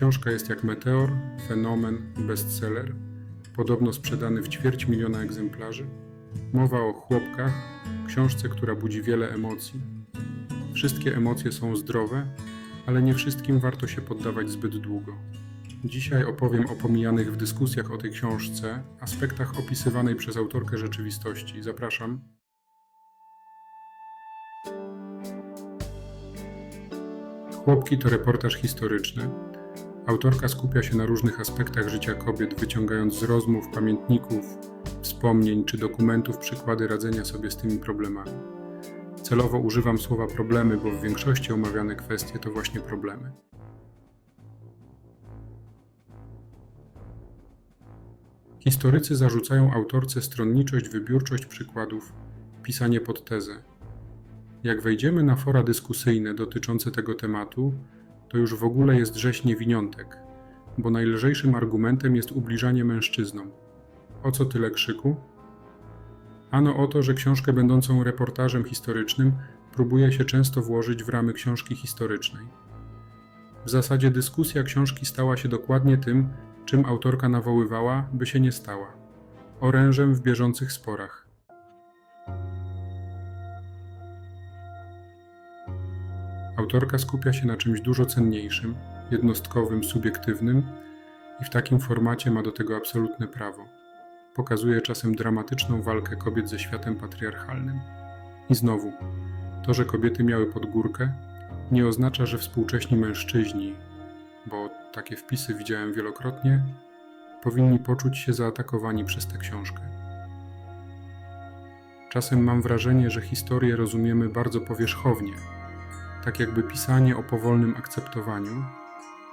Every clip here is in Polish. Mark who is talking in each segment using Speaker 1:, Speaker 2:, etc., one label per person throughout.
Speaker 1: Książka jest jak meteor, fenomen, bestseller, podobno sprzedany w ćwierć miliona egzemplarzy. Mowa o chłopkach, książce, która budzi wiele emocji. Wszystkie emocje są zdrowe, ale nie wszystkim warto się poddawać zbyt długo. Dzisiaj opowiem o pomijanych w dyskusjach o tej książce aspektach opisywanej przez autorkę rzeczywistości. Zapraszam. Chłopki to reportaż historyczny. Autorka skupia się na różnych aspektach życia kobiet, wyciągając z rozmów, pamiętników, wspomnień czy dokumentów przykłady radzenia sobie z tymi problemami. Celowo używam słowa problemy, bo w większości omawiane kwestie to właśnie problemy. Historycy zarzucają autorce stronniczość, wybiórczość przykładów, pisanie pod tezę. Jak wejdziemy na fora dyskusyjne dotyczące tego tematu, to już w ogóle jest rzeź niewiniątek, bo najlżejszym argumentem jest ubliżanie mężczyznom. O co tyle krzyku? Ano o to, że książkę będącą reportażem historycznym próbuje się często włożyć w ramy książki historycznej. W zasadzie dyskusja książki stała się dokładnie tym, czym autorka nawoływała, by się nie stała orężem w bieżących sporach. Autorka skupia się na czymś dużo cenniejszym, jednostkowym, subiektywnym i w takim formacie ma do tego absolutne prawo. Pokazuje czasem dramatyczną walkę kobiet ze światem patriarchalnym. I znowu, to, że kobiety miały podgórkę, nie oznacza, że współcześni mężczyźni, bo takie wpisy widziałem wielokrotnie, powinni poczuć się zaatakowani przez tę książkę. Czasem mam wrażenie, że historię rozumiemy bardzo powierzchownie, tak jakby pisanie o powolnym akceptowaniu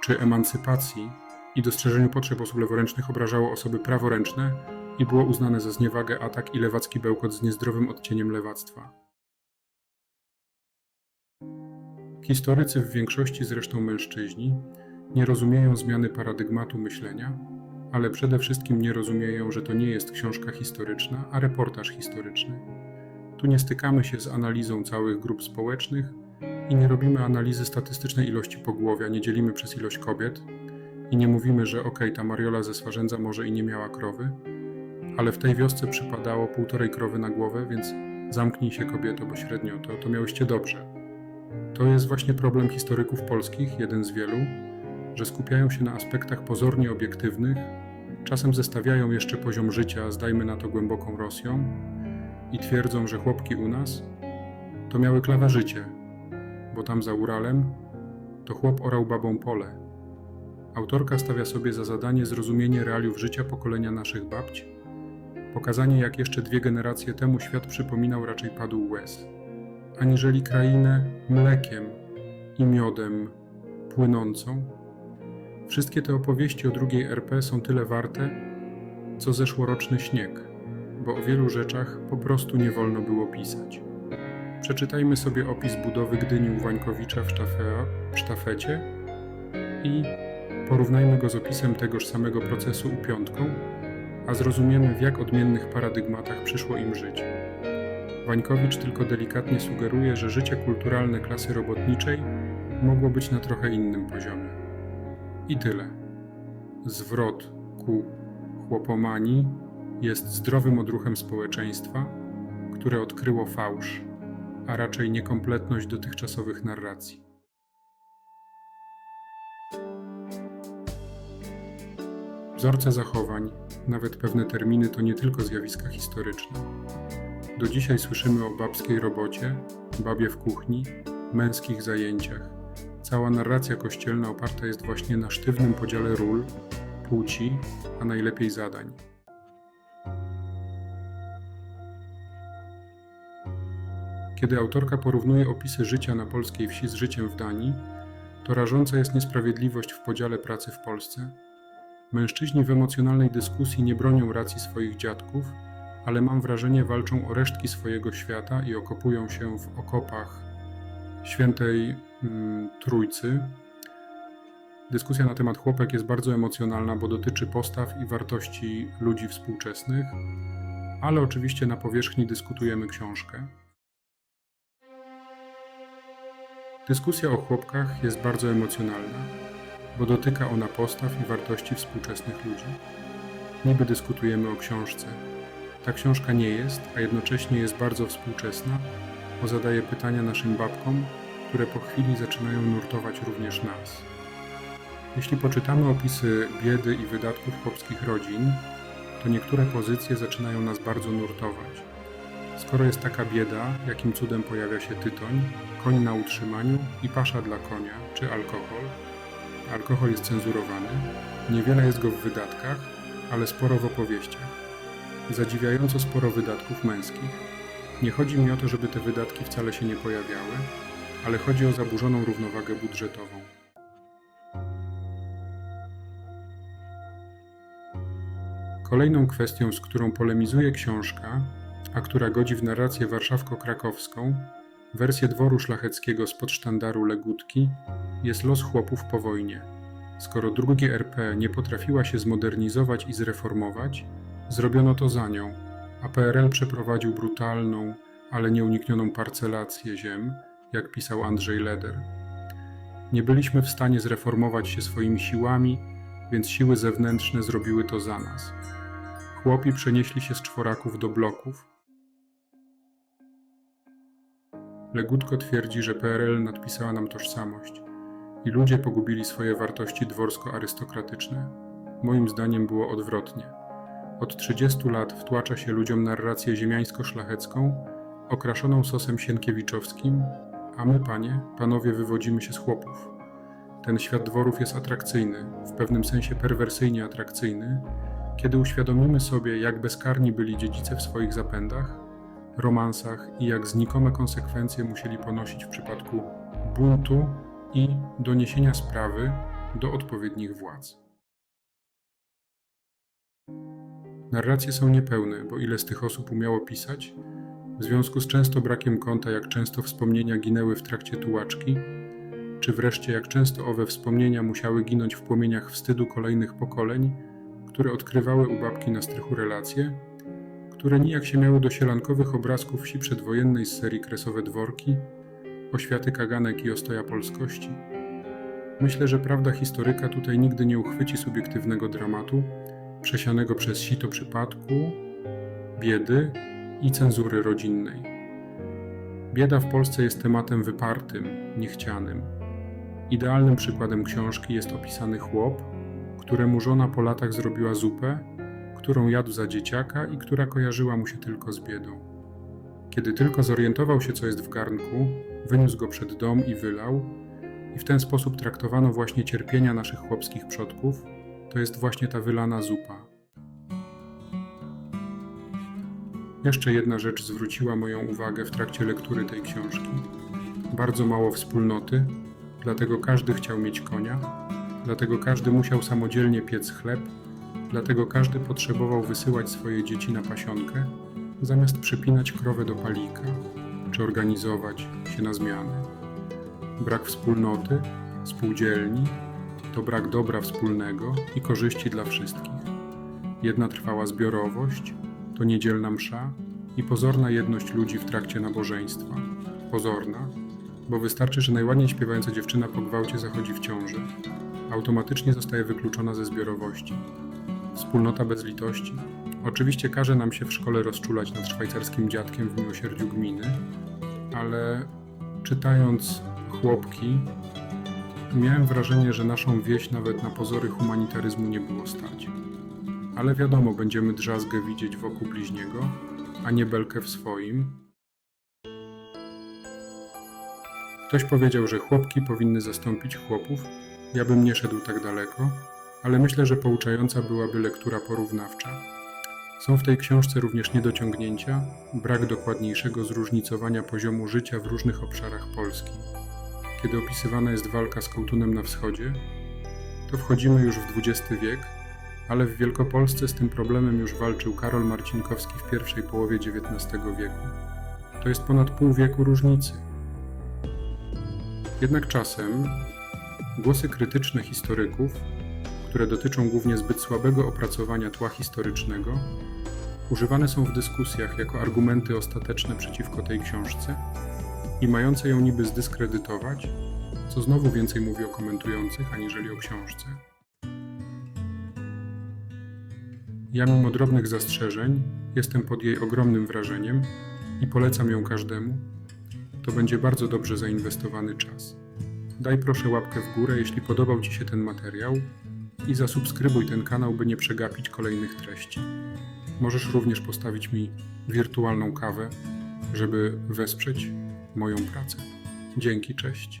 Speaker 1: czy emancypacji i dostrzeżeniu potrzeb osób leworęcznych obrażało osoby praworęczne i było uznane za zniewagę, atak i lewacki bełkot z niezdrowym odcieniem lewactwa. Historycy, w większości zresztą mężczyźni, nie rozumieją zmiany paradygmatu myślenia, ale przede wszystkim nie rozumieją, że to nie jest książka historyczna, a reportaż historyczny. Tu nie stykamy się z analizą całych grup społecznych i nie robimy analizy statystycznej ilości pogłowia, nie dzielimy przez ilość kobiet i nie mówimy, że okay, ta Mariola ze Swarzędza może i nie miała krowy, ale w tej wiosce przypadało półtorej krowy na głowę, więc zamknij się kobieto, bo średnio to, to miałyście dobrze. To jest właśnie problem historyków polskich, jeden z wielu, że skupiają się na aspektach pozornie obiektywnych, czasem zestawiają jeszcze poziom życia z dajmy na to głęboką Rosją i twierdzą, że chłopki u nas to miały klawe życie, bo tam za Uralem to chłop orał babą pole. Autorka stawia sobie za zadanie zrozumienie realiów życia pokolenia naszych babć, pokazanie jak jeszcze dwie generacje temu świat przypominał raczej padł łez, aniżeli krainę mlekiem i miodem płynącą. Wszystkie te opowieści o drugiej RP są tyle warte, co zeszłoroczny śnieg, bo o wielu rzeczach po prostu nie wolno było pisać. Przeczytajmy sobie opis budowy Gdyni Wańkowicza w, sztafe, w sztafecie i porównajmy go z opisem tegoż samego procesu u Piątką, a zrozumiemy w jak odmiennych paradygmatach przyszło im żyć. Wańkowicz tylko delikatnie sugeruje, że życie kulturalne klasy robotniczej mogło być na trochę innym poziomie. I tyle. Zwrot ku chłopomanii jest zdrowym odruchem społeczeństwa, które odkryło fałsz, a raczej niekompletność dotychczasowych narracji. Wzorce zachowań, nawet pewne terminy to nie tylko zjawiska historyczne. Do dzisiaj słyszymy o babskiej robocie, babie w kuchni, męskich zajęciach. Cała narracja kościelna oparta jest właśnie na sztywnym podziale ról, płci, a najlepiej zadań. Kiedy autorka porównuje opisy życia na polskiej wsi z życiem w Danii, to rażąca jest niesprawiedliwość w podziale pracy w Polsce. Mężczyźni w emocjonalnej dyskusji nie bronią racji swoich dziadków, ale mam wrażenie walczą o resztki swojego świata i okopują się w okopach świętej mm, Trójcy. Dyskusja na temat chłopek jest bardzo emocjonalna, bo dotyczy postaw i wartości ludzi współczesnych, ale oczywiście na powierzchni dyskutujemy książkę. Dyskusja o chłopkach jest bardzo emocjonalna. bo dotyka ona postaw i wartości współczesnych ludzi. Niby dyskutujemy o książce. Ta książka nie jest, a jednocześnie jest bardzo współczesna, bo zadaje pytania naszym babkom, które po chwili zaczynają nurtować również nas. Jeśli poczytamy opisy biedy i wydatków chłopskich rodzin, to niektóre pozycje zaczynają nas bardzo nurtować. Skoro jest taka bieda, jakim cudem pojawia się tytoń, koń na utrzymaniu i pasza dla konia, czy alkohol? Alkohol jest cenzurowany, niewiele jest go w wydatkach, ale sporo w opowieściach. Zadziwiająco sporo wydatków męskich. Nie chodzi mi o to, żeby te wydatki wcale się nie pojawiały, ale chodzi o zaburzoną równowagę budżetową. Kolejną kwestią, z którą polemizuje książka, a która godzi w narrację warszawko-krakowską, wersję dworu szlacheckiego spod sztandaru Legutki, jest los chłopów po wojnie. Skoro drugie RP nie potrafiła się zmodernizować i zreformować, zrobiono to za nią, a PRL przeprowadził brutalną, ale nieuniknioną parcelację ziem, jak pisał Andrzej Leder. Nie byliśmy w stanie zreformować się swoimi siłami, więc siły zewnętrzne zrobiły to za nas. Chłopi przenieśli się z czworaków do bloków. Legutko twierdzi, że PRL nadpisała nam tożsamość i ludzie pogubili swoje wartości dworsko-arystokratyczne. Moim zdaniem było odwrotnie. Od 30 lat wtłacza się ludziom narrację ziemiańsko-szlachecką, okraszoną sosem sienkiewiczowskim, a my, panie, panowie, wywodzimy się z chłopów. Ten świat dworów jest atrakcyjny, w pewnym sensie perwersyjnie atrakcyjny, kiedy uświadomimy sobie, jak bezkarni byli dziedzice w swoich zapędach, romansach i jak znikome konsekwencje musieli ponosić w przypadku buntu i doniesienia sprawy do odpowiednich władz. Narracje są niepełne, bo ile z tych osób umiało pisać, w związku z często brakiem konta, jak często wspomnienia ginęły w trakcie tułaczki, czy wreszcie jak często owe wspomnienia musiały ginąć w płomieniach wstydu kolejnych pokoleń, które odkrywały u babki na strychu relacje, które nijak się miały do sielankowych obrazków wsi przedwojennej z serii Kresowe Dworki, oświaty kaganek i ostoja polskości. Myślę, że prawda historyka tutaj nigdy nie uchwyci subiektywnego dramatu, przesianego przez sito przypadku, biedy i cenzury rodzinnej. Bieda w Polsce jest tematem wypartym, niechcianym. Idealnym przykładem książki jest opisany chłop, któremu żona po latach zrobiła zupę, którą jadł za dzieciaka i która kojarzyła mu się tylko z biedą. Kiedy tylko zorientował się, co jest w garnku, wyniósł go przed dom i wylał, i w ten sposób traktowano właśnie cierpienia naszych chłopskich przodków, to jest właśnie ta wylana zupa. Jeszcze jedna rzecz zwróciła moją uwagę w trakcie lektury tej książki. Bardzo mało wspólnoty, dlatego każdy chciał mieć konia, dlatego każdy musiał samodzielnie piec chleb, dlatego każdy potrzebował wysyłać swoje dzieci na pasionkę, zamiast przypinać krowę do palika czy organizować się na zmiany. Brak wspólnoty, spółdzielni to brak dobra wspólnego i korzyści dla wszystkich. Jedna trwała zbiorowość, to niedzielna msza i pozorna jedność ludzi w trakcie nabożeństwa. Pozorna, bo wystarczy, że najładniej śpiewająca dziewczyna po gwałcie zachodzi w ciąży. Automatycznie zostaje wykluczona ze zbiorowości. Wspólnota bez litości. Oczywiście każe nam się w szkole rozczulać nad szwajcarskim dziadkiem w miłosierdziu gminy, ale czytając chłopki, miałem wrażenie, że naszą wieś nawet na pozory humanitaryzmu nie było stać. Ale wiadomo, będziemy drzazgę widzieć wokół bliźniego, a nie belkę w swoim. Ktoś powiedział, że chłopki powinny zastąpić chłopów. Ja bym nie szedł tak daleko, ale myślę, że pouczająca byłaby lektura porównawcza. Są w tej książce również niedociągnięcia, brak dokładniejszego zróżnicowania poziomu życia w różnych obszarach Polski. Kiedy opisywana jest walka z kołtunem na wschodzie, to wchodzimy już w XX wiek, ale w Wielkopolsce z tym problemem już walczył Karol Marcinkowski w pierwszej połowie XIX wieku. To jest ponad pół wieku różnicy. Jednak czasem głosy krytyczne historyków, które dotyczą głównie zbyt słabego opracowania tła historycznego, używane są w dyskusjach jako argumenty ostateczne przeciwko tej książce i mające ją niby zdyskredytować, co znowu więcej mówi o komentujących aniżeli o książce. Ja mimo drobnych zastrzeżeń jestem pod jej ogromnym wrażeniem i polecam ją każdemu. To będzie bardzo dobrze zainwestowany czas. Daj proszę łapkę w górę, jeśli podobał Ci się ten materiał i zasubskrybuj ten kanał, by nie przegapić kolejnych treści. Możesz również postawić mi wirtualną kawę, żeby wesprzeć moją pracę. Dzięki, cześć.